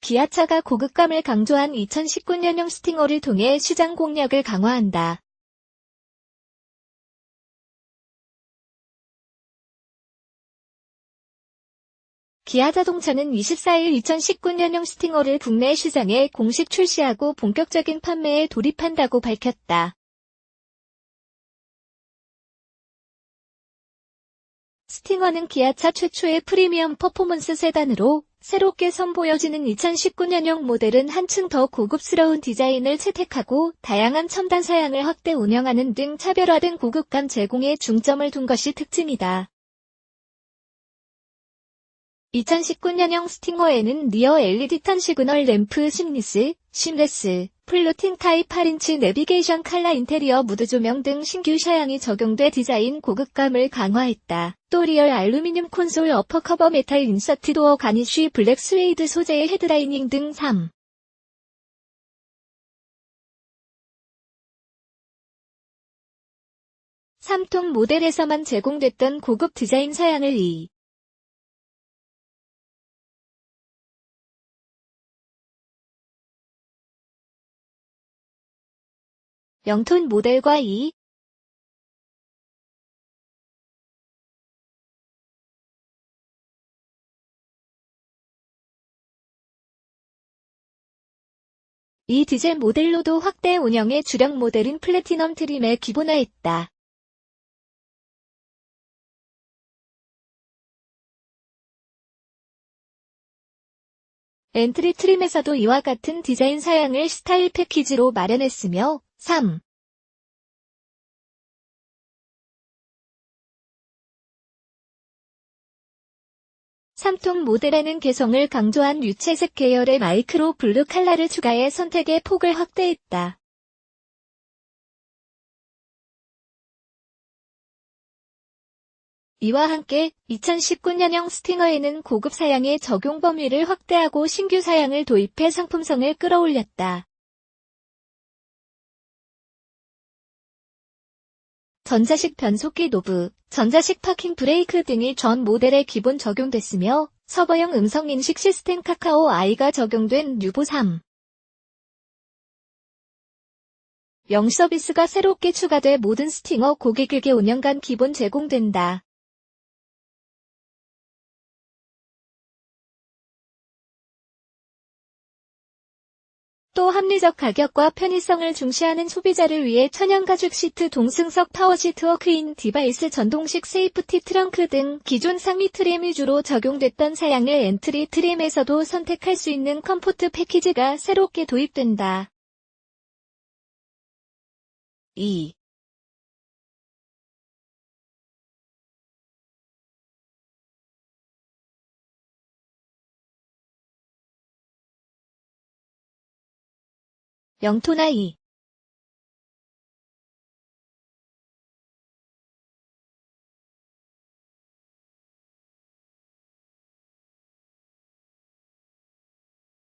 기아차가 고급감을 강조한 2019년형 스팅어를 통해 시장 공략을 강화한다. 기아자동차는 24일 2019년형 스팅어를 국내 시장에 공식 출시하고 본격적인 판매에 돌입한다고 밝혔다. 스팅어는 기아차 최초의 프리미엄 퍼포먼스 세단으로 새롭게 선보여지는 2019년형 모델은 한층 더 고급스러운 디자인을 채택하고 다양한 첨단 사양을 확대 운영하는 등 차별화된 고급감 제공에 중점을 둔 것이 특징이다. 2019년형 스팅어에는 리어 LED 턴 시그널 램프 심리스, 심레스, 플로팅 타입 8인치 내비게이션 칼라 인테리어 무드 조명 등 신규 샤양이 적용돼 디자인 고급감을 강화했다. 또 리얼 알루미늄 콘솔 어퍼 커버 메탈 인서트 도어 가니쉬 블랙 스웨이드 소재의 헤드라이닝 등 3. 3통 모델에서만 제공됐던 고급 디자인 사양을 2. 영톤 모델과 2. 이 디젤 모델로도 확대 운영의 주력 모델인 플래티넘 트림에 기본화했다. 엔트리 트림에서도 이와 같은 디자인 사양을 스타일 패키지로 마련했으며 3. 3통 모델에는 개성을 강조한 유채색 계열의 마이크로 블루 칼라를 추가해 선택의 폭을 확대했다. 이와 함께 2019년형 스팅어에는 고급 사양의 적용 범위를 확대하고 신규 사양을 도입해 상품성을 끌어올렸다. 전자식 변속기 노브, 전자식 파킹 브레이크 등이 전 모델에 기본 적용됐으며 서버형 음성 인식 시스템 카카오 아이가 적용된 뉴보 3. 영 서비스가 새롭게 추가돼 모든 스팅어 고객에게 5년간 기본 제공된다. 또 합리적 가격과 편의성을 중시하는 소비자를 위해 천연 가죽 시트 동승석 파워 시트 워크인 디바이스 전동식 세이프티 트렁크 등 기존 상위 트림 위주로 적용됐던 사양을 엔트리 트림에서도 선택할 수 있는 컴포트 패키지가 새롭게 도입된다. 2. 영토나 이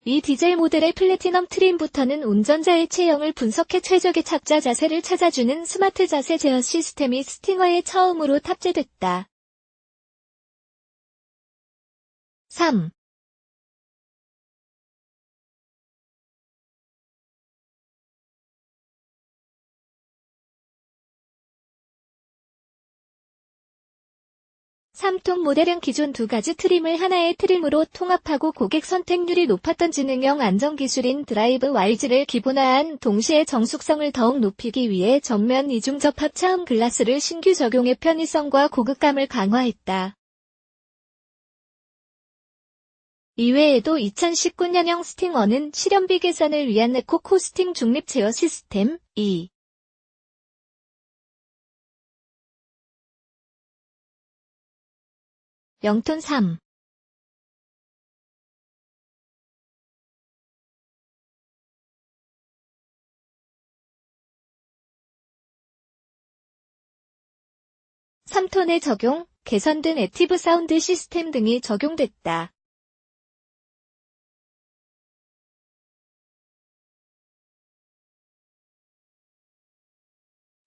이 디젤 모델의 플래티넘 트림부터는 운전자의 체형을 분석해 최적의 착자 자세를 찾아주는 스마트 자세 제어 시스템이 스팅어에 처음으로 탑재됐다. 3. 3통 모델은 기존 두 가지 트림을 하나의 트림으로 통합하고 고객 선택률이 높았던 지능형 안전 기술인 드라이브 와이즈를 기본화한 동시에 정숙성을 더욱 높이기 위해 전면 이중 접합 차음 글라스를 신규 적용해 편의성과 고급감을 강화했다. 이외에도 2019년형 스팅어는 실험비 계산을 위한 에코 코스팅 중립 제어 시스템 2. 영톤 3 3톤의 적용, 개선된 액티브 사운드 시스템 등이 적용됐다.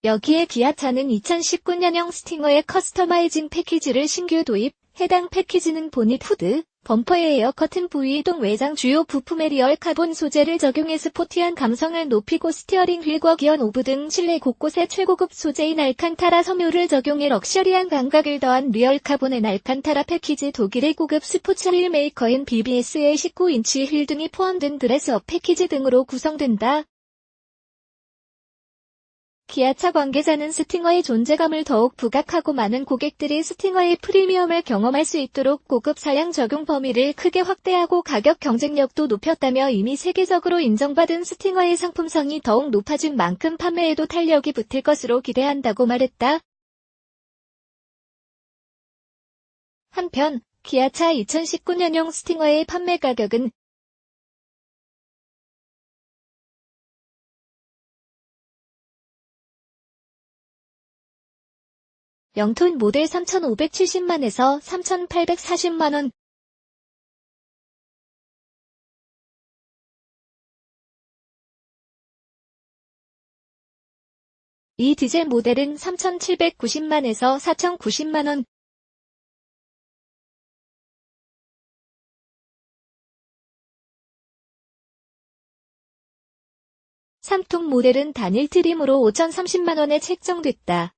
여기에 기아차는 2019년형 스팅어의 커스터마이징 패키지를 신규 도입, 해당 패키지는 보닛 후드, 범퍼의 에어 커튼 부위 이동 외장 주요 부품에 리얼 카본 소재를 적용해 스포티한 감성을 높이고 스티어링 휠과 기어 노브 등 실내 곳곳에 최고급 소재인 알칸타라 섬유를 적용해 럭셔리한 감각을 더한 리얼 카본의 알칸타라 패키지 독일의 고급 스포츠 휠 메이커인 BBS의 19인치 휠 등이 포함된 드레스업 패키지 등으로 구성된다. 기아차 관계자는 스팅어의 존재감을 더욱 부각하고 많은 고객들이 스팅어의 프리미엄을 경험할 수 있도록 고급 사양 적용 범위를 크게 확대하고 가격 경쟁력도 높였다며 이미 세계적으로 인정받은 스팅어의 상품성이 더욱 높아진 만큼 판매에도 탄력이 붙을 것으로 기대한다고 말했다. 한편, 기아차 2019년형 스팅어의 판매 가격은 영톤 모델 3,570만에서 3,840만원, 이 디젤 모델은 3,790만에서 4,090만원, 3통 모델은 단일 트림으로 5,030만원에 책정됐다.